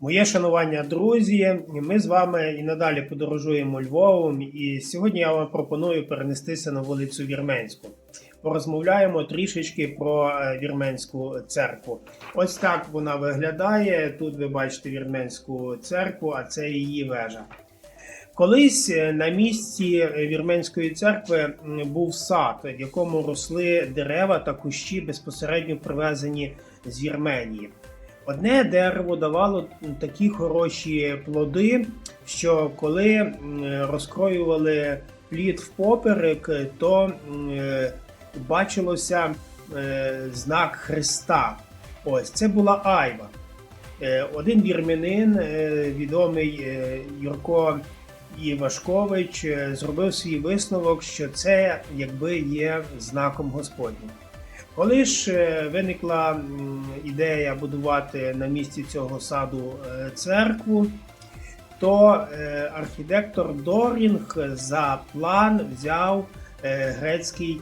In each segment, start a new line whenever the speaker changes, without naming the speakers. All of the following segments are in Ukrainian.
Моє шанування, друзі. Ми з вами і надалі подорожуємо Львовом. І сьогодні я вам пропоную перенестися на вулицю Вірменську. Порозмовляємо трішечки про е, Вірменську церкву. Ось так вона виглядає. Тут ви бачите Вірменську церкву, а це її вежа. Колись е, на місці Вірменської церкви був сад, в якому росли дерева та кущі безпосередньо привезені з Вірменії. Одне дерево давало такі хороші плоди, що коли розкроювали плід впоперек, то бачилося е, знак Христа. Ось це була Айва. Е, Один вірмянин, е, відомий Юрко Івашкович, зробив свій висновок, що це якби є знаком Господнім. Коли ж е, виникла ідея будувати на місці цього саду е, церкву, то е, архітектор Дорінг за план взяв грецький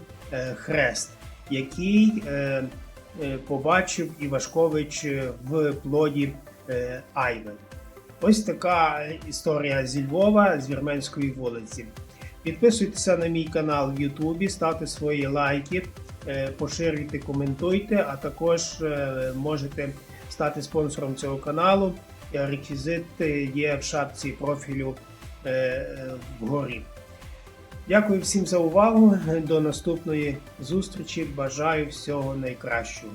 хрест, який побачив Івашкович в плоді Айви. Ось така історія зі Львова, з Вірменської вулиці. Підписуйтеся на мій канал в Ютубі, ставте свої лайки, поширюйте, коментуйте, а також е, можете стати спонсором цього каналу. Е, Реквізити є в шапці профілю е, е, вгорі. Дякую всім за увагу. До наступної зустрічі. Бажаю всього найкращого.